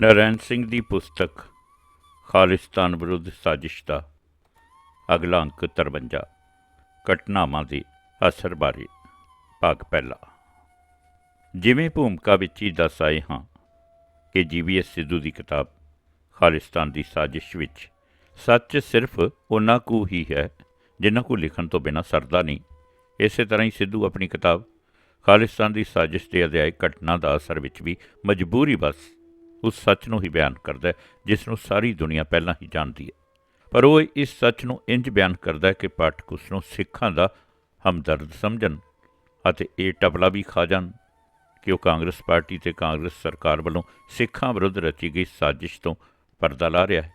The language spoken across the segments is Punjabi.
ਨਰੈਣ ਸਿੰਘ ਦੀ ਪੁਸਤਕ ਖਾਲਿਸਤਾਨ ਵਿਰੁੱਧ ਸਾਜ਼ਿਸ਼ ਦਾ ਅਗਲਾ ਅੰਕ 53 ਘਟਨਾਵਾਂ ਦੇ ਅਸਰ ਬਾਰੇ ਭਾਗ ਪਹਿਲਾ। ਜਿਵੇਂ ਭੂਮਿਕਾ ਵਿੱਚ ਹੀ ਦੱਸ ਆਏ ਹਾਂ ਕਿ ਜੀਵੀਐਸ ਸਿੱਧੂ ਦੀ ਕਿਤਾਬ ਖਾਲਿਸਤਾਨ ਦੀ ਸਾਜ਼ਿਸ਼ ਵਿੱਚ ਸੱਚ ਸਿਰਫ ਉਹਨਾਂ ਕੁ ਹੀ ਹੈ ਜਿਨ੍ਹਾਂ ਕੋ ਲਿਖਣ ਤੋਂ ਬਿਨਾਂ ਸਰਦਾ ਨਹੀਂ। ਇਸੇ ਤਰ੍ਹਾਂ ਹੀ ਸਿੱਧੂ ਆਪਣੀ ਕਿਤਾਬ ਖਾਲਿਸਤਾਨ ਦੀ ਸਾਜ਼ਿਸ਼ ਦੇ ਅਧਿਆਇ ਘਟਨਾ ਦਾ ਅਸਰ ਵਿੱਚ ਵੀ ਮਜਬੂਰੀ ਬਸ ਉਸ ਸੱਚ ਨੂੰ ਹੀ ਬਿਆਨ ਕਰਦਾ ਹੈ, ਜਿਸ ਨੂੰ ਸਾਰੀ ਦੁਨੀਆ ਪਹਿਲਾਂ ਹੀ ਜਾਣਦੀ ਹੈ। ਪਰ ਉਹ ਇਸ ਸੱਚ ਨੂੰ ਇੰਜ ਬਿਆਨ ਕਰਦਾ ਹੈ ਕਿ ਪਾਠਕ ਉਸ ਨੂੰ ਸਿੱਖਾਂ ਦਾ ਹਮਦਰਦ ਸਮਝਣ ਅਤੇ ਇਹ ਟਪਲਾ ਵੀ ਖਾ ਜਾਣ ਕਿ ਉਹ ਕਾਂਗਰਸ ਪਾਰਟੀ ਤੇ ਕਾਂਗਰਸ ਸਰਕਾਰ ਵੱਲੋਂ ਸਿੱਖਾਂ ਵਿਰੁੱਧ ਰਚੀ ਗਈ ਸਾਜ਼ਿਸ਼ ਤੋਂ ਪਰਦਾ ਲਾ ਰਿਹਾ ਹੈ।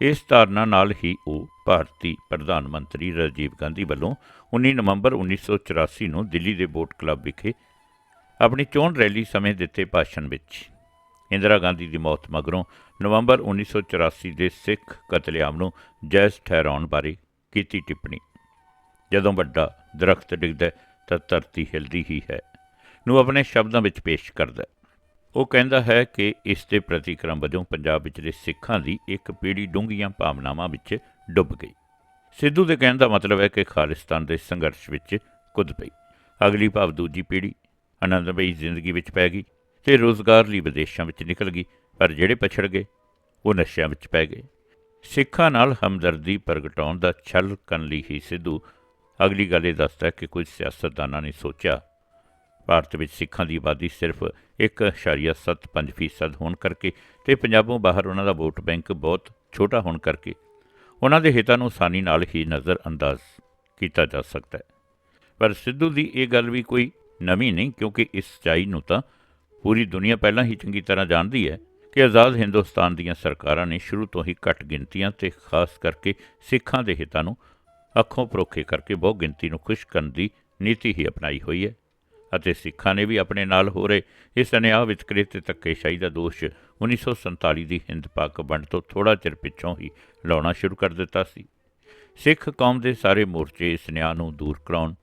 ਇਸ ਧਾਰਨਾ ਨਾਲ ਹੀ ਉਹ ਭਾਰਤੀ ਪ੍ਰਧਾਨ ਮੰਤਰੀ ਰਾਜੀਵ ਗਾਂਧੀ ਵੱਲੋਂ 19 ਨਵੰਬਰ 1984 ਨੂੰ ਦਿੱਲੀ ਦੇ ਬੋਟ ਕਲੱਬ ਵਿਖੇ ਆਪਣੀ ਚੋਣ ਰੈਲੀ ਸਮੇਂ ਦਿੱਤੇ ਭਾਸ਼ਣ ਵਿੱਚ ਇੰਦਰਾ ਗਾਂਧੀ ਦੀ ਮੌਤ ਮਗਰੋਂ ਨਵੰਬਰ 1984 ਦੇ ਸਿੱਖ ਕਤਲੇਆਮ ਨੂੰ ਜਾਇਜ਼ ਠਹਿਰਾਉਣ ਬਾਰੇ ਕੀਤੀ ਟਿੱਪਣੀ। ਜਦੋਂ ਵੱਡਾ ਦਰਖਤ ਡਿੱਗਦਾ ਤਾਂ ਧਰਤੀ ਹਿਲਦੀ ਹੀ ਹੈ, ਨੂੰ ਆਪਣੇ ਸ਼ਬਦਾਂ ਵਿੱਚ ਪੇਸ਼ ਕਰਦਾ ਉਹ ਕਹਿੰਦਾ ਹੈ ਕਿ ਇਸ ਦੇ ਪ੍ਰਤੀਕਰਮ ਵਜੋਂ ਪੰਜਾਬ ਵਿਚਲੇ ਸਿੱਖਾਂ ਦੀ ਇੱਕ ਪੀੜ੍ਹੀ ਡੂੰਘੀਆਂ ਭਾਵਨਾਵਾਂ ਵਿੱਚ ਡੁੱਬ ਗਈ। ਸਿੱਧੂ ਦੇ ਕਹਿਣ ਦਾ ਮਤਲਬ ਹੈ ਕਿ ਖਾਲਿਸਤਾਨ ਦੇ ਸੰਘਰਸ਼ ਵਿੱਚ ਕੁੱਦ ਪਈ। ਅਗਲੀ ਭਾਵ ਦੂਜੀ ਪੀੜ੍ਹੀ ਆਨੰਦਮਈ ਜ਼ਿੰਦਗੀ ਵਿੱਚ ਪੈ ਗਈ। ਤੇ ਰੋਜ਼ਗਾਰ ਲਈ ਵਿਦੇਸ਼ਾਂ ਵਿੱਚ ਨਿਕਲ ਗਈ, ਪਰ ਜਿਹੜੇ ਪਛੜ ਗਏ, ਉਹ ਨਸ਼ਿਆਂ ਵਿੱਚ ਪੈ ਗਏ। ਸਿੱਖਾਂ ਨਾਲ ਹਮਦਰਦੀ ਪ੍ਰਗਟਾਉਣ ਦਾ ਛਲ ਕਰਨ ਲਈ ਹੀ ਸਿੱਧੂ ਅਗਲੀ ਗੱਲ ਇਹ ਦੱਸਦਾ ਕਿ ਕੁਝ ਸਿਆਸਤਦਾਨਾਂ ਨੇ ਸੋਚਿਆ, ਭਾਰਤ ਵਿੱਚ ਸਿੱਖਾਂ ਦੀ ਆਬਾਦੀ ਸਿਰਫ 1.75% ਹੋਣ ਕਰਕੇ ਤੇ ਪੰਜਾਬੋਂ ਬਾਹਰ ਉਹਨਾਂ ਦਾ ਵੋਟ ਬੈਂਕ ਬਹੁਤ ਛੋਟਾ ਹੋਣ ਕਰਕੇ, ਉਹਨਾਂ ਦੇ ਹਿੱਤਾਂ ਨੂੰ ਆਸਾਨੀ ਨਾਲ ਹੀ ਨਜ਼ਰ ਅੰਦਾਜ਼ ਕੀਤਾ ਜਾ ਸਕਦਾ ਹੈ। ਪਰ ਸਿੱਧੂ ਦੀ ਇਹ ਗੱਲ ਵੀ ਕੋਈ ਨਵੀਂ ਨਹੀਂ, ਕਿਉਂਕਿ ਇਸ ਸੱਚਾਈ ਨੂੰ ਤਾਂ ਪੂਰੀ ਦੁਨੀਆ ਪਹਿਲਾਂ ਹੀ ਚੰਗੀ ਤਰ੍ਹਾਂ ਜਾਣਦੀ ਹੈ ਕਿ ਆਜ਼ਾਦ ਹਿੰਦੁਸਤਾਨ ਦੀਆਂ ਸਰਕਾਰਾਂ ਨੇ ਸ਼ੁਰੂ ਤੋਂ ਹੀ ਘੱਟ ਗਿਣਤੀਆਂ ਤੇ ਖਾਸ ਕਰਕੇ ਸਿੱਖਾਂ ਦੇ ਹਿੱਤਾਂ ਨੂੰ ਅੱਖੋਂ ਪਰੋਖੇ ਕਰਕੇ ਬਹੁ ਗਿਣਤੀ ਨੂੰ ਖੁਸ਼ ਕਰਨ ਦੀ ਨੀਤੀ ਹੀ ਅਪਣਾਈ ਹੋਈ ਹੈ ਅਤੇ ਸਿੱਖਾਂ ਨੇ ਵੀ ਆਪਣੇ ਨਾਲ ਹੋ ਰਹੇ ਇਸ ਅਨਿਆਂ ਵਿਤਕਰੇ ਤੇ ਧੱਕੇਸ਼ਾਹੀ ਦਾ ਦੋਸ਼ 1947 ਦੀ ਹਿੰਦ ਪਾਕ ਵੰਡ ਤੋਂ ਥੋੜਾ ਚਿਰ ਪਿੱਛੋਂ ਹੀ ਲਾਉਣਾ ਸ਼ੁਰੂ ਕਰ ਦਿੱਤਾ ਸੀ। ਸਿੱਖ ਕੌਮ ਦੇ ਸਾਰੇ ਮੋਰਚੇ ਇਸ ਨਿਆਂ ਨੂੰ ਦੂਰ ਕਰਾਉਣ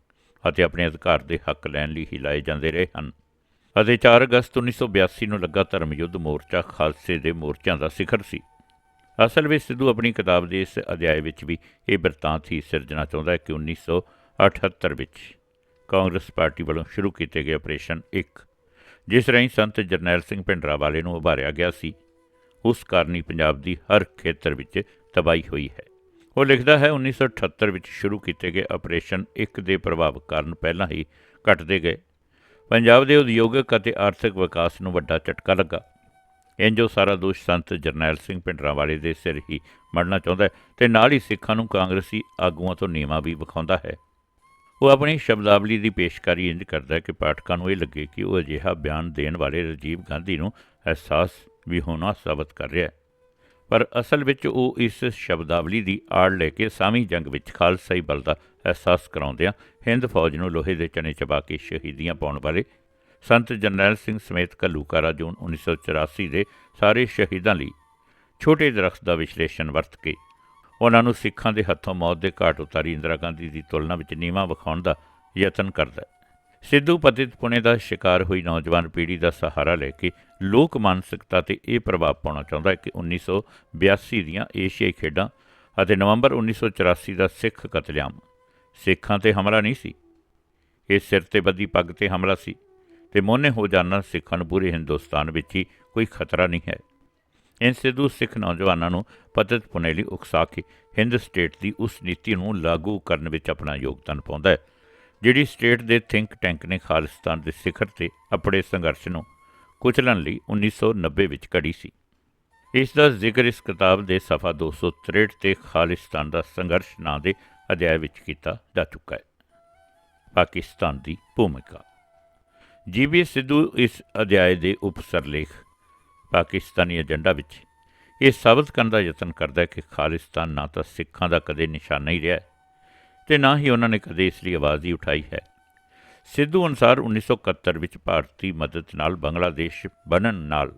ਅਤੇ ਆਪਣੇ ਅਧਿਕਾਰ ਦੇ ਹੱਕ ਲੈਣ ਲਈ ਹੀ ਲਾਏ ਜਾਂਦੇ ਰਹੇ ਹਨ। ਅਤੇ 4 ਅਗਸਤ 1982 ਨੂੰ ਲੱਗਾ ਧਰਮ ਯੁੱਧ ਮੋਰਚਾ ਖਾਲਸੇ ਦੇ ਮੋਰਚਿਆਂ ਦਾ ਸਿਖਰ ਸੀ। ਅਸਲ ਵਿੱਚ ਸਿੱਧੂ ਆਪਣੀ ਕਿਤਾਬ ਦੇ ਇਸ ਅਧਿਆਇ ਵਿੱਚ ਵੀ ਇਹ ਬਿਰਤਾਂਤ ਹੀ ਸਿਰਜਣਾ ਚਾਹੁੰਦਾ ਹੈ ਕਿ 1978 ਵਿੱਚ ਕਾਂਗਰਸ ਪਾਰਟੀ ਵੱਲੋਂ ਸ਼ੁਰੂ ਕੀਤੇ ਗਏ ਆਪਰੇਸ਼ਨ 1 ਜਿਸ ਰਾਹੀਂ ਸੰਤ ਜਰਨੈਲ ਸਿੰਘ ਭਿੰਡਰਾਵਾਲੇ ਨੂੰ ਉਭਾਰਿਆ ਗਿਆ ਸੀ। ਉਸ ਕਾਰਨ ਹੀ ਪੰਜਾਬ ਦੀ ਹਰ ਖੇਤਰ ਵਿੱਚ ਤਬਾਹੀ ਹੋਈ ਹੈ। ਉਹ ਲਿਖਦਾ ਹੈ 1978 ਵਿੱਚ ਸ਼ੁਰੂ ਕੀਤੇ ਗਏ ਆਪਰੇਸ਼ਨ 1 ਦੇ ਪ੍ਰਭਾਵ ਕਾਰਨ ਪਹਿਲਾਂ ਹੀ ਘਟਦੇ ਗਏ। ਪੰਜਾਬ ਦੇ ਉਦਯੋਗਿਕ ਅਤੇ ਆਰਥਿਕ ਵਿਕਾਸ ਨੂੰ ਵੱਡਾ ਝਟਕਾ ਲੱਗਾ। ਇੰਜੋ ਸਾਰਾ ਦੋਸ਼ ਸੰਤ ਜਰਨੈਲ ਸਿੰਘ ਭਿੰਡਰਾਵਾਲੇ ਦੇ ਸਿਰ ਹੀ ਮੜਨਾ ਚਾਹੁੰਦਾ ਹੈ ਤੇ ਨਾਲ ਹੀ ਸਿੱਖਾਂ ਨੂੰ ਕਾਂਗਰਸੀ ਆਗੂਆਂ ਤੋਂ ਨੀਵਾ ਵੀ ਵਿਖਾਉਂਦਾ ਹੈ। ਉਹ ਆਪਣੀ ਸ਼ਬਦਾਵਲੀ ਦੀ ਪੇਸ਼ਕਾਰੀ ਇੰਜ ਕਰਦਾ ਹੈ ਕਿ ਪਾਠਕਾਂ ਨੂੰ ਇਹ ਲੱਗੇ ਕਿ ਉਹ ਅਜਿਹਾ ਬਿਆਨ ਦੇਣ ਵਾਲੇ ਰਾਜੀਵ ਗਾਂਧੀ ਨੂੰ ਅਹਿਸਾਸ ਵੀ ਹੋਣਾ ਸਾਬਤ ਕਰ ਰਿਹਾ ਹੈ। ਪਰ ਅਸਲ ਵਿੱਚ ਉਹ ਇਸ ਸ਼ਬਦਾਵਲੀ ਦੀ ਆੜ ਲੈ ਕੇ ਸਾਮੀ ਜੰਗ ਵਿੱਚ ਖਾਲਸਾਈ ਬਲ ਦਾ ਅਹਿਸਾਸ ਕਰਾਉਂਦਿਆਂ ਹਿੰਦ ਫੌਜ ਨੂੰ ਲੋਹੇ ਦੇ ਚਨੇ ਚਬਾ ਕੇ ਸ਼ਹੀਦੀਆਂ ਪਾਉਣ ਵਾਲੇ ਸੰਤ ਜਰਨੈਲ ਸਿੰਘ ਸਮੇਤ ਘੱਲੂਕਾਰਾ ਜੂਨ 1984 ਦੇ ਸਾਰੇ ਸ਼ਹੀਦਾਂ ਲਈ ਛੋਟੇ ਦਰਖਤ ਦਾ ਵਿਸ਼ਲੇਸ਼ਣ ਵਰਤ ਕੇ ਉਹਨਾਂ ਨੂੰ ਸਿੱਖਾਂ ਦੇ ਹੱਥੋਂ ਮੌਤ ਦੇ ਘਾਟ ਉਤਾਰੀ ਇੰਦਰਾ ਗਾਂਧੀ ਦੀ ਤੁਲਨਾ ਵਿੱਚ ਨੀਵਾਂ ਵਿਖਾਉਣ ਦਾ ਯਤਨ ਕਰਦਾ ਹੈ। ਸਿੱਧੂ ਪਤਿਤ ਪੁਣੇ ਦਾ ਸ਼ਿਕਾਰ ਹੋਈ ਨੌਜਵਾਨ ਪੀੜ੍ਹੀ ਦਾ ਸਹਾਰਾ ਲੈ ਕੇ ਲੋਕ ਮਾਨਸਿਕਤਾ ਤੇ ਇਹ ਪ੍ਰਭਾਵ ਪਾਉਣਾ ਚਾਹੁੰਦਾ ਹੈ ਕਿ 1982 ਦੀਆਂ ਏਸ਼ੀਆਈ ਖੇਡਾਂ ਅਤੇ ਨਵੰਬਰ 1984 ਦਾ ਸਿੱਖ ਕਤਲੇਆਮ। ਸਿੱਖਾਂ ਤੇ ਹਮਲਾ ਨਹੀਂ ਸੀ। ਇਹ ਸਿਰ ਤੇ ਬੱਦੀ ਪੱਗ ਤੇ ਹਮਲਾ ਸੀ ਤੇ ਮੋਨੇ ਹੋ ਜਾਣਾ ਸਿੱਖਾਂ ਨੂੰ ਪੂਰੇ ਹਿੰਦੁਸਤਾਨ ਵਿੱਚ ਹੀ ਕੋਈ ਖਤਰਾ ਨਹੀਂ ਹੈ। ਇਨ ਸਿੱਧੂ ਸਿੱਖ ਨੌਜਵਾਨਾਂ ਨੂੰ ਪਤਿਤ ਪੁਣੇ ਲਈ ਉਕਸਾ ਕੇ ਹਿੰਦ ਸਟੇਟ ਦੀ ਉਸ ਨੀਤੀ ਨੂੰ ਲਾਗੂ ਕਰਨ ਵਿੱਚ ਆਪਣਾ ਯੋਗਦਾਨ ਪਾਉਂਦਾ ਹੈ। ਜਿਹੜੀ ਸਟੇਟ ਦੇ ਥਿੰਕ ਟੈਂਕ ਨੇ ਖਾਲਿਸਤਾਨ ਦੇ ਸਿਖਰ ਤੇ ਆਪਣੇ ਸੰਘਰਸ਼ ਨੂੰ ਕੁਚਲਣ ਲਈ 1990 ਵਿੱਚ ਘੜੀ ਸੀ। ਇਸ ਦਾ ਜ਼ਿਕਰ ਇਸ ਕਿਤਾਬ ਦੇ ਸਫਾ 263 ਤੇ ਖਾਲਿਸਤਾਨ ਦਾ ਸੰਘਰਸ਼ ਨਾਂ ਦੇ ਅਧਿਆਇ ਵਿੱਚ ਕੀਤਾ ਜਾ ਚੁੱਕਾ ਹੈ। ਪਾਕਿਸਤਾਨ ਦੀ ਭੂਮਿਕਾ। ਜੀਬੀ ਸਿੱਧੂ ਇਸ ਅਧਿਆਇ ਦੇ ਉਪ ਸਰਲੇਖ ਪਾਕਿਸਤਾਨੀ ਏਜੰਡਾ ਵਿੱਚ ਇਹ ਸਾਬਤ ਕਰਨ ਦਾ ਯਤਨ ਕਰਦਾ ਹੈ ਕਿ ਖਾਲਿਸਤਾਨ ਨਾ ਤਾਂ ਸਿੱਖਾਂ ਦਾ ਕਦੇ ਨਿਸ਼ਾਨਾ ਹੀ ਰਿਹਾ ਤੇ ਨਾ ਹੀ ਉਹਨਾਂ ਨੇ ਕਦੇ ਇਸ ਲਈ ਆਵਾਜ਼ ਹੀ ਉਠਾਈ ਹੈ। ਸਿੱਧੂ ਅਨੁਸਾਰ 1971 ਵਿੱਚ ਭਾਰਤੀ ਮਦਦ ਨਾਲ ਬੰਗਲਾਦੇਸ਼ ਬਣਨ ਨਾਲ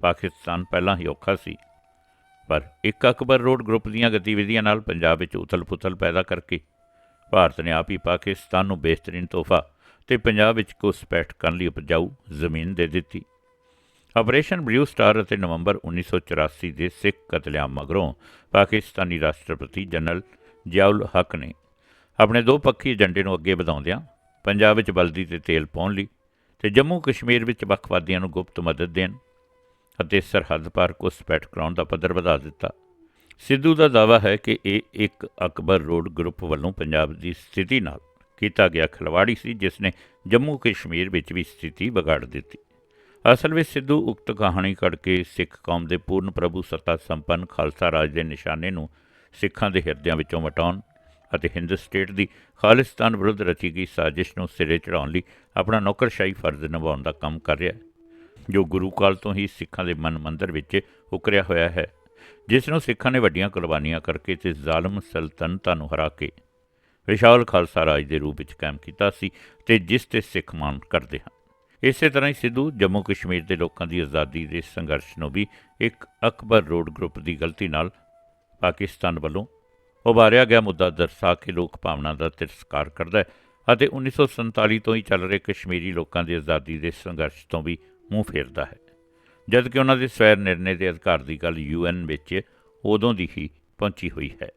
ਪਾਕਿਸਤਾਨ ਪਹਿਲਾਂ ਹੀ ਔਖਾ ਸੀ। ਪਰ ਇੱਕ ਅਕਬਰ ਰੋਡ ਗਰੁੱਪ ਦੀਆਂ ਗਤੀਵਿਧੀਆਂ ਨਾਲ ਪੰਜਾਬ ਵਿੱਚ ਉਥਲ-ਪੁਥਲ ਪੈਦਾ ਕਰਕੇ ਭਾਰਤ ਨੇ ਆਪ ਹੀ ਪਾਕਿਸਤਾਨ ਨੂੰ ਬਿਹਤਰੀਨ ਤੋਹਫਾ ਤੇ ਪੰਜਾਬ ਵਿੱਚ ਘੁਸਪੈਠ ਕਰਨ ਲਈ ਉਪਜਾਊ ਜ਼ਮੀਨ ਦੇ ਦਿੱਤੀ। ਆਪਰੇਸ਼ਨ ਬਲੂ ਸਟਾਰ ਅਤੇ ਨਵੰਬਰ 1984 ਦੇ ਸਿੱਖ ਕਤਲੇਆਮ ਮਗਰੋਂ ਪਾਕਿਸਤਾਨੀ ਰਾਸ਼ਟਰਪਤੀ ਜਨਰਲ ਜ਼ਿਆਉਲ ਹਕ ਨੇ ਆਪਣੇ ਦੋ ਪੱਖੀ ਏਜੰਡੇ ਨੂੰ ਅੱਗੇ ਵਧਾਉਂਦਿਆਂ ਪੰਜਾਬ ਵਿੱਚ ਬਲਦੀ ਤੇ ਤੇਲ ਪਾਉਣ ਲਈ ਤੇ ਜੰਮੂ ਕਸ਼ਮੀਰ ਵਿੱਚ ਵੱਖਵਾਦੀਆਂ ਨੂੰ ਗੁਪਤ ਮਦਦ ਦੇਣ ਅਤੇ ਸਰਹੱਦ ਪਾਰ ਘੁਸਪੈਠ ਕਰਾਉਣ ਦਾ ਪੱਧਰ ਵਧਾ ਦਿੱਤਾ। ਸਿੱਧੂ ਦਾ ਦਾਅਵਾ ਹੈ ਕਿ ਇਹ ਇੱਕ ਅਕਬਰ ਰੋਡ ਗਰੁੱਪ ਵੱਲੋਂ ਪੰਜਾਬ ਦੀ ਸਥਿਤੀ ਨਾਲ ਕੀਤਾ ਗਿਆ ਖਿਲਵਾੜੀ ਸੀ, ਜਿਸ ਨੇ ਜੰਮੂ ਕਸ਼ਮੀਰ ਵਿੱਚ ਵੀ ਸਥਿਤੀ ਵਿਗਾੜ ਦਿੱਤੀ। ਅਸਲ ਵਿੱਚ ਸਿੱਧੂ ਉਕਤ ਕਹਾਣੀ ਕੱਢ ਕੇ ਸਿੱਖ ਕੌਮ ਦੇ ਪੂਰਨ ਪ੍ਰਭੂ ਸੱਤਾ ਸੰਪੰਨ ਖਾਲਸਾ ਰਾਜ ਦੇ ਨਿਸ਼ਾਨੇ ਨੂੰ ਸਿੱਖਾਂ ਦੇ ਹਿਰਦਿਆਂ ਵਿੱਚੋਂ ਮਟਾਉਣ ਅਤੇ ਹਿੰਦ ਸਟੇਟ ਦੀ ਖਾਲਿਸਤਾਨ ਵਿਰੁੱਧ ਰਚੀ ਗਈ ਸਾਜ਼ਿਸ਼ ਨੂੰ ਸਿਰੇ ਚੜਾਉਣ ਲਈ ਆਪਣਾ ਨੌਕਰਸ਼ਾਹੀ ਫਰਜ਼ ਨਿਭਾਉਣ ਦਾ ਕੰਮ ਕਰ ਰਿਹਾ ਹੈ, ਜੋ ਗੁਰੂ ਕਾਲ ਤੋਂ ਹੀ ਸਿੱਖਾਂ ਦੇ ਮਨ ਮੰਦਰ ਵਿੱਚ ਉਕਰਿਆ ਹੋਇਆ ਹੈ, ਜਿਸ ਨੂੰ ਸਿੱਖਾਂ ਨੇ ਵੱਡੀਆਂ ਕੁਰਬਾਨੀਆਂ ਕਰਕੇ ਤੇ ਜ਼ਾਲਮ ਸਲਤਨਤਾਂ ਨੂੰ ਹਰਾ ਕੇ ਵਿਸ਼ਾਲ ਖਾਲਸਾ ਰਾਜ ਦੇ ਰੂਪ ਵਿੱਚ ਕਾਇਮ ਕੀਤਾ ਸੀ ਤੇ ਜਿਸ ਤੇ ਸਿੱਖ ਮਾਣ ਕਰਦੇ ਹਨ। ਇਸੇ ਤਰ੍ਹਾਂ ਹੀ ਸਿੱਧੂ ਜੰਮੂ ਕਸ਼ਮੀਰ ਦੇ ਲੋਕਾਂ ਦੀ ਆਜ਼ਾਦੀ ਦੇ ਸੰਘਰਸ਼ ਨੂੰ ਵੀ ਇੱਕ ਅਕਬਰ ਰੋਡ ਗਰੁੱਪ ਦੀ ਗਲਤੀ ਨਾਲ ਪਾਕਿਸਤਾਨ ਵੱਲੋਂ ਉਭਾਰਿਆ ਗਿਆ ਮੁੱਦਾ ਦਰਸਾ ਕੇ ਲੋਕ ਭਾਵਨਾ ਦਾ ਤਿਰਸਕਾਰ ਕਰਦਾ ਹੈ ਅਤੇ 1947 ਤੋਂ ਹੀ ਚੱਲ ਰਹੇ ਕਸ਼ਮੀਰੀ ਲੋਕਾਂ ਦੀ ਆਜ਼ਾਦੀ ਦੇ ਸੰਘਰਸ਼ ਤੋਂ ਵੀ ਮੂੰਹ ਫੇਰਦਾ ਹੈ। ਜਦ ਕਿ ਉਹਨਾਂ ਦੇ ਸਵੈਰ ਨਿਰਣੇ ਦੇ ਅਧਿਕਾਰ ਦੀ ਗੱਲ ਯੂਐਨ ਵਿੱਚ ਉਦੋਂ ਦੀ ਹੀ ਪਹੁੰਚੀ ਹੋਈ ਹੈ।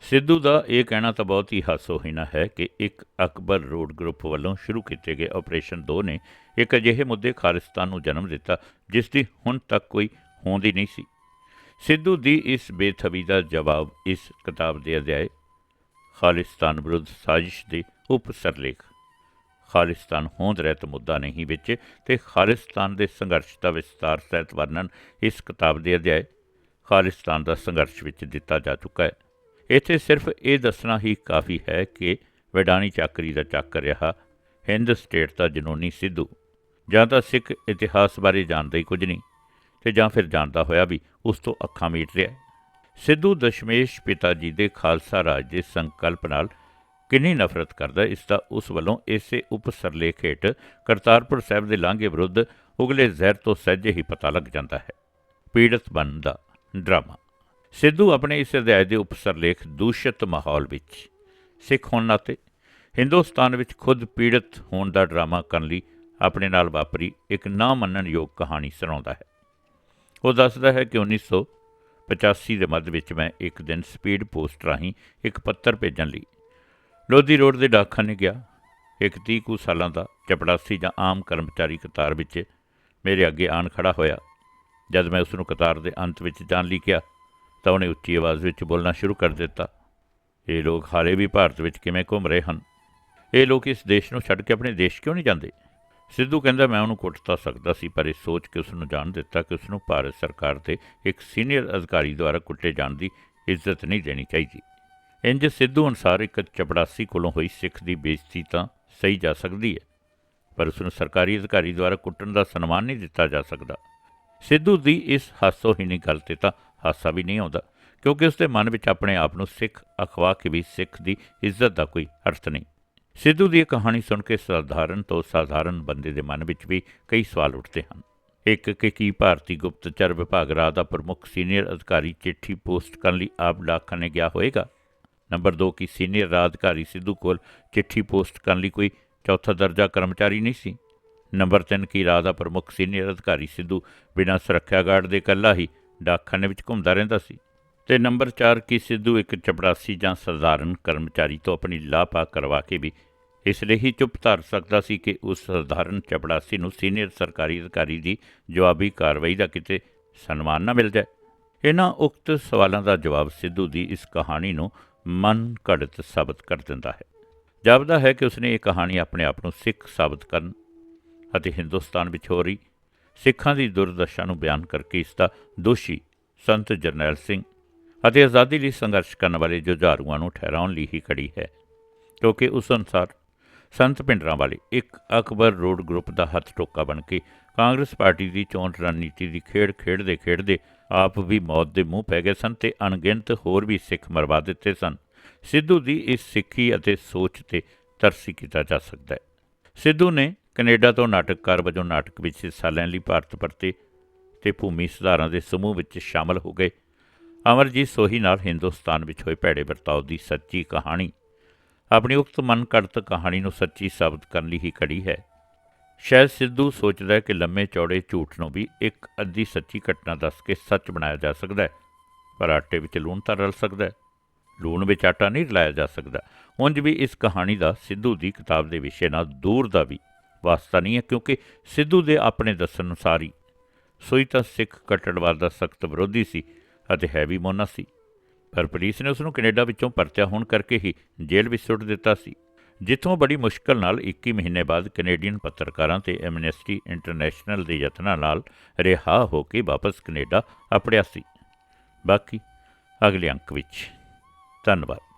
ਸਿੱਧੂ ਦਾ ਇਹ ਕਹਿਣਾ ਤਾਂ ਬਹੁਤ ਹੀ ਹਾਸੋਹੀਣਾ ਹੈ ਕਿ ਇੱਕ ਅਕਬਰ ਰੋਡ ਗਰੁੱਪ ਵੱਲੋਂ ਸ਼ੁਰੂ ਕੀਤੇ ਗਏ ਆਪਰੇਸ਼ਨ 2 ਨੇ ਇੱਕ ਅਜਿਹੇ ਮੁੱਦੇ ਖਾਲਿਸਤਾਨ ਨੂੰ ਜਨਮ ਦਿੱਤਾ, ਜਿਸ ਦੀ ਹੁਣ ਤੱਕ ਕੋਈ ਹੋਂਦ ਹੀ ਨਹੀਂ ਸੀ। ਸਿੱਧੂ ਦੀ ਇਸ ਬੇਥਬੀ ਦਾ ਜਵਾਬ ਇਸ ਕਿਤਾਬ ਦੇ ਅਧਿਆਇ ਖਾਲਿਸਤਾਨ ਵਿਰੁੱਧ ਸਾਜ਼ਿਸ਼ ਦੇ ਉਪ ਸਰਲੇਖ ਖਾਲਿਸਤਾਨ ਹੋਂਦ ਰਹਿਤ ਮੁੱਦਾ ਨਹੀਂ ਵਿੱਚ ਤੇ ਖਾਲਿਸਤਾਨ ਦੇ ਸੰਘਰਸ਼ ਦਾ ਵਿਸਤਾਰ ਸਹਿਤ ਵਰਣਨ ਇਸ ਕਿਤਾਬ ਦੇ ਅਧਿਆਇ ਖਾਲਿਸਤਾਨ ਦਾ ਸੰਘਰਸ਼ ਵਿੱਚ ਦਿੱਤਾ ਜਾ ਚੁੱਕਾ ਹੈ। ਇੱਥੇ ਸਿਰਫ ਇਹ ਦੱਸਣਾ ਹੀ ਕਾਫੀ ਹੈ ਕਿ ਵਡਾਣੀ ਚੱਕਰੀ ਦਾ ਚੱਕ ਰਿਹਾ ਹਿੰਦ ਸਟੇਟ ਦਾ ਜਨੂਨੀ ਸਿੱਧੂ। ਜਾਂ ਤਾਂ ਸਿੱਖ ਇਤਿਹਾਸ ਬਾਰੇ ਜਾਣਦਾ ਹੀ ਕੁਝ ਨਹੀਂ। ਤੇ ਜਾਂ ਫਿਰ ਜਾਣਦਾ ਹੋਇਆ ਵੀ ਉਸ ਤੋਂ ਅੱਖਾਂ ਮੀਟ ਰਿਹਾ ਸਿੱਧੂ ਦਸ਼ਮੇਸ਼ ਪਿਤਾ ਜੀ ਦੇ ਖਾਲਸਾ ਰਾਜ ਦੇ ਸੰਕਲਪ ਨਾਲ ਕਿੰਨੀ ਨਫ਼ਰਤ ਕਰਦਾ ਇਸ ਦਾ ਉਸ ਵੱਲੋਂ ਇਸੇ ਉਪ ਸਰਲੇਖ ਹੇਠ ਕਰਤਾਰਪੁਰ ਸਾਹਿਬ ਦੇ ਲਾਂਘੇ ਵਿਰੁੱਧ ਉਗਲੇ ਜ਼ਹਿਰ ਤੋਂ ਸਹਿਜੇ ਹੀ ਪਤਾ ਲੱਗ ਜਾਂਦਾ ਹੈ। ਪੀੜਤ ਬਣਨ ਦਾ ਡਰਾਮਾ। ਸਿੱਧੂ ਆਪਣੇ ਇਸ ਅਧਿਆਇ ਦੇ ਉਪ ਸਰਲੇਖ ਦੂਸ਼ਿਤ ਮਾਹੌਲ ਵਿੱਚ ਸਿੱਖ ਹੋਣ ਨਾਤੇ ਹਿੰਦੁਸਤਾਨ ਵਿੱਚ ਖੁਦ ਪੀੜਤ ਹੋਣ ਦਾ ਡਰਾਮਾ ਕਰਨ ਲਈ ਆਪਣੇ ਨਾਲ ਵਾਪਰੀ ਇੱਕ ਨਾ ਮੰਨਣਯੋਗ ਕਹਾਣੀ ਸੁਣਾਉਂਦਾ ਹੈ। ਉਹ ਦੱਸਦਾ ਹੈ ਕਿ 1985 ਦੇ ਮੱਧ ਵਿੱਚ ਮੈਂ ਇੱਕ ਦਿਨ ਸਪੀਡ ਪੋਸਟ ਰਾਹੀਂ ਇੱਕ ਪੱਤਰ ਭੇਜਣ ਲਈ ਲੋਧੀ ਰੋਡ ਦੇ ਡਾਕਖਾਨੇ ਗਿਆ ਇੱਕ 30 ਕੁ ਸਾਲਾਂ ਦਾ ਚਪੜਾਸੀ ਜਾਂ ਆਮ ਕਰਮਚਾਰੀ ਕਤਾਰ ਵਿੱਚ ਮੇਰੇ ਅੱਗੇ ਆਣ ਖੜਾ ਹੋਇਆ। ਜਦ ਮੈਂ ਉਸ ਨੂੰ ਕਤਾਰ ਦੇ ਅੰਤ ਵਿੱਚ ਜਾਣ ਲਈ ਕਿਹਾ, ਤਾਂ ਉਹਨੇ ਉੱਚੀ ਆਵਾਜ਼ ਵਿੱਚ ਬੋਲਣਾ ਸ਼ੁਰੂ ਕਰ ਦਿੱਤਾ। ਇਹ ਲੋਕ ਹਾਲੇ ਵੀ ਭਾਰਤ ਵਿੱਚ ਕਿਵੇਂ ਘੁੰਮ ਰਹੇ ਹਨ? ਇਹ ਲੋਕ ਇਸ ਦੇਸ਼ ਨੂੰ ਛੱਡ ਕੇ ਆਪਣੇ ਦੇਸ਼ ਕਿਉਂ ਨਹੀਂ ਜਾਂਦੇ? ਸਿੱਧੂ ਕਹਿੰਦਾ, ਮੈਂ ਉਹਨੂੰ ਕੁੱਟ ਤਾਂ ਸਕਦਾ ਸੀ, ਪਰ ਇਹ ਸੋਚ ਕੇ ਉਸ ਨੂੰ ਜਾਣ ਦਿੱਤਾ ਕਿ ਉਸ ਨੂੰ ਭਾਰਤ ਸਰਕਾਰ ਦੇ ਇੱਕ ਸੀਨੀਅਰ ਅਧਿਕਾਰੀ ਦੁਆਰਾ ਕੁੱਟੇ ਜਾਣ ਦੀ ਇੱਜ਼ਤ ਨਹੀਂ ਦੇਣੀ ਚਾਹੀਦੀ। ਇੰਜ ਸਿੱਧੂ ਅਨਸਾਰ ਇੱਕ ਚਪੜਾਸੀ ਕੋਲੋਂ ਹੋਈ ਸਿੱਖ ਦੀ ਬੇਇੱਜ਼ਤੀ ਤਾਂ ਸਹੀ ਜਾ ਸਕਦੀ ਹੈ, ਪਰ ਉਸ ਨੂੰ ਸਰਕਾਰੀ ਅਧਿਕਾਰੀ ਦੁਆਰਾ ਕੁੱਟਣ ਦਾ ਸਨਮਾਨ ਨਹੀਂ ਦਿੱਤਾ ਜਾ ਸਕਦਾ। ਸਿੱਧੂ ਦੀ ਇਸ ਹਾਸੋਹੀਣੀ ਗੱਲ ਤੇ ਤਾਂ ਹਾਸਾ ਵੀ ਨਹੀਂ ਆਉਂਦਾ, ਕਿਉਂਕਿ ਉਸ ਦੇ ਮਨ ਵਿੱਚ ਆਪਣੇ ਆਪ ਨੂੰ ਸਿੱਖ ਅਖਵਾ ਕੇ ਵੀ ਸਿੱਖ ਦੀ ਇੱਜ਼ਤ ਦਾ ਕੋਈ ਅਰਥ ਨਹੀਂ। ਸਿੱਧੂ ਦੀ ਇਹ ਕਹਾਣੀ ਸੁਣ ਕੇ ਸਾਧਾਰਨ ਤੋਂ ਸਾਧਾਰਨ ਬੰਦੇ ਦੇ ਮਨ ਵਿੱਚ ਵੀ ਕਈ ਸਵਾਲ ਉੱਠਦੇ ਹਨ। ਇੱਕ ਕਿ ਕੀ ਭਾਰਤੀ ਗੁਪਤਚਰ ਵਿਭਾਗ ਰਾਜ ਦਾ ਪ੍ਰਮੁੱਖ ਸੀਨੀਅਰ ਅਧਿਕਾਰੀ ਚਿੱਠੀ ਪੋਸਟ ਕਰਨ ਲਈ ਆਪ ਡਾਕਖਾਨੇ ਗਿਆ ਹੋਵੇਗਾ? ਨੰਬਰ 2 ਕਿ ਸੀਨੀਅਰ ਰਾਜ ਅਧਿਕਾਰੀ ਸਿੱਧੂ ਕੋਲ ਚਿੱਠੀ ਪੋਸਟ ਕਰਨ ਲਈ ਕੋਈ ਚੌਥਾ ਦਰਜਾ ਕਰਮਚਾਰੀ ਨਹੀਂ ਸੀ? ਨੰਬਰ 3 ਕਿ ਰਾਜ ਦਾ ਪ੍ਰਮੁੱਖ ਸੀਨੀਅਰ ਅਧਿਕਾਰੀ ਸਿੱਧੂ ਬਿਨਾਂ ਸੁਰੱਖਿਆ ਗਾਰਡ ਦੇ ਇਕੱਲਾ ਹੀ ਡਾਕਖਾਨੇ ਵਿੱਚ ਘੁੰਮਦਾ ਰਹਿੰਦਾ ਸੀ? ਤੇ ਨੰਬਰ 4 ਕਿ ਸਿੱਧੂ ਇੱਕ ਚਪੜਾਸੀ ਜਾਂ ਸਧਾਰਨ ਕਰਮਚਾਰੀ ਤੋਂ ਆਪਣੀ ਲਾਪਾ ਕਰਵਾ ਕੇ ਵੀ ਇਸ ਲਈ ਹੀ ਚੁੱਪ ਧਰ ਸਕਦਾ ਸੀ ਕਿ ਉਸ ਸਧਾਰਨ ਚਪੜਾਸੀ ਨੂੰ ਸੀਨੀਅਰ ਸਰਕਾਰੀ ਅਧਿਕਾਰੀ ਦੀ ਜਵਾਬੀ ਕਾਰਵਾਈ ਦਾ ਕਿਤੇ ਸਨਮਾਨ ਨਾ ਮਿਲ ਜਾਏ। ਇਹਨਾਂ ਉਕਤ ਸਵਾਲਾਂ ਦਾ ਜਵਾਬ ਸਿੱਧੂ ਦੀ ਇਸ ਕਹਾਣੀ ਨੂੰ ਮਨ ਘੜਤ ਸਾਬਤ ਕਰ ਦਿੰਦਾ ਹੈ। ਜਾਪਦਾ ਹੈ ਕਿ ਉਸਨੇ ਇਹ ਕਹਾਣੀ ਆਪਣੇ ਆਪ ਨੂੰ ਸਿੱਖ ਸਾਬਤ ਕਰਨ ਅਤੇ ਹਿੰਦੁਸਤਾਨ ਵਿੱਚ ਹੋ ਰਹੀ ਸਿੱਖਾਂ ਦੀ ਦੁਰਦਸ਼ਾ ਨੂੰ ਬਿਆਨ ਕਰਕੇ ਇਸ ਦਾ ਦੋਸ਼ੀ ਸੰਤ ਜਰਨੈਲ ਸਿੰਘ ਅਤੇ ਆਜ਼ਾਦੀ ਲਈ ਸੰਘਰਸ਼ ਕਰਨ ਵਾਲੇ ਜੁਝਾਰੂਆਂ ਨੂੰ ਠਹਿਰਾਉਣ ਲਈ ਹੀ ਖੜੀ ਹੈ, ਕਿਉਂਕਿ ਉਸ ਅਨੁਸਾਰ ਸੰਤ ਪਿੰਡਰਾਂ ਵਾਲੇ ਇੱਕ ਅਕਬਰ ਰੋਡ ਗਰੁੱਪ ਦਾ ਹੱਥ ਟੋਕਾ ਬਣ ਕੇ ਕਾਂਗਰਸ ਪਾਰਟੀ ਦੀ ਚੋਣ ਰਣਨੀਤੀ ਦੀ ਖੇਡ ਖੇਡਦੇ ਖੇਡਦੇ ਆਪ ਵੀ ਮੌਤ ਦੇ ਮੂੰਹ ਪੈ ਗਏ ਸਨ ਤੇ ਅਣਗਿਣਤ ਹੋਰ ਵੀ ਸਿੱਖ ਮਰਵਾ ਦਿੱਤੇ ਸਨ। ਸਿੱਧੂ ਦੀ ਇਸ ਸਿੱਖੀ ਅਤੇ ਸੋਚ ਤੇ ਤਰਸੀ ਕੀਤਾ ਜਾ ਸਕਦਾ ਹੈ। ਸਿੱਧੂ ਨੇ ਕੈਨੇਡਾ ਤੋਂ ਨਾਟਕਕਾਰ ਵਜੋਂ ਨਾਟਕ ਵਿੱਚ ਹਿੱਸਾ ਲੈਣ ਲਈ ਭਾਰਤ ਪਰਤੇ ਤੇ ਭੂਮੀ ਸੁਧਾਰਾਂ ਦੇ ਸਮੂਹ ਵਿੱਚ ਸ਼ਾਮਲ ਹੋ ਗਏ। ਅਮਰਜੀਤ ਸੋਹੀ ਨਾਲ ਹਿੰਦੁਸਤਾਨ ਵਿੱਚ ਹੋਏ ਭੈੜੇ ਵਰਤਾਓ ਦੀ ਸੱਚੀ ਕਹਾਣੀ ਆਪਣੀ ਉਕਤ ਮਨ ਘੜਤ ਕਹਾਣੀ ਨੂੰ ਸੱਚੀ ਸਾਬਤ ਕਰਨ ਲਈ ਹੀ ਖੜੀ ਹੈ। ਸ਼ਾਇਦ ਸਿੱਧੂ ਸੋਚਦਾ ਹੈ ਕਿ ਲੰਮੇ ਚੌੜੇ ਝੂਠ ਨੂੰ ਵੀ ਇੱਕ ਅੱਧੀ ਸੱਚੀ ਘਟਨਾ ਦੱਸ ਕੇ ਸੱਚ ਬਣਾਇਆ ਜਾ ਸਕਦਾ ਹੈ, ਪਰ ਆਟੇ ਵਿੱਚ ਲੂਣ ਤਾਂ ਰਲ ਸਕਦਾ ਹੈ, ਲੂਣ ਵਿੱਚ ਆਟਾ ਨਹੀਂ ਰਲਾਇਆ ਜਾ ਸਕਦਾ। ਉਂਝ ਵੀ ਇਸ ਕਹਾਣੀ ਦਾ ਸਿੱਧੂ ਦੀ ਕਿਤਾਬ ਦੇ ਵਿਸ਼ੇ ਨਾਲ ਦੂਰ ਦਾ ਵੀ ਵਾਸਤਾ ਨਹੀਂ ਹੈ, ਕਿਉਂਕਿ ਸਿੱਧੂ ਦੇ ਆਪਣੇ ਦੱਸਣ ਅਨੁਸਾਰ ਹੀ ਸੋਈ ਤਾਂ ਸਿੱਖ ਕੱਟੜਵਾਦ ਦਾ ਸਖਤ ਵਿਰੋਧੀ ਸੀ ਅਤੇ ਹੈ ਵੀ ਮੋਨਾ ਸੀ। ਪਰ ਪੁਲਿਸ ਨੇ ਉਸ ਨੂੰ ਕੈਨੇਡਾ ਵਿੱਚੋਂ ਪਰਚਾ ਹੋਣ ਕਰਕੇ ਹੀ ਜੇਲ੍ਹ ਵਿੱਚ ਸੁੱਟ ਦਿੱਤਾ ਸੀ, ਜਿੱਥੋਂ ਬੜੀ ਮੁਸ਼ਕਲ ਨਾਲ 21 ਮਹੀਨੇ ਬਾਅਦ ਕੈਨੇਡੀਅਨ ਪੱਤਰਕਾਰਾਂ ਤੇ ਐਮਨੈਸਟੀ ਇੰਟਰਨੈਸ਼ਨਲ ਦੇ ਯਤਨਾਂ ਨਾਲ ਰਿਹਾ ਹੋ ਕੇ ਵਾਪਸ ਕੈਨੇਡਾ ਆਪੜਿਆ ਸੀ। ਬਾਕੀ ਅਗਲੇ ਅੰਕ ਵਿੱਚ, ਧੰਨਵਾਦ।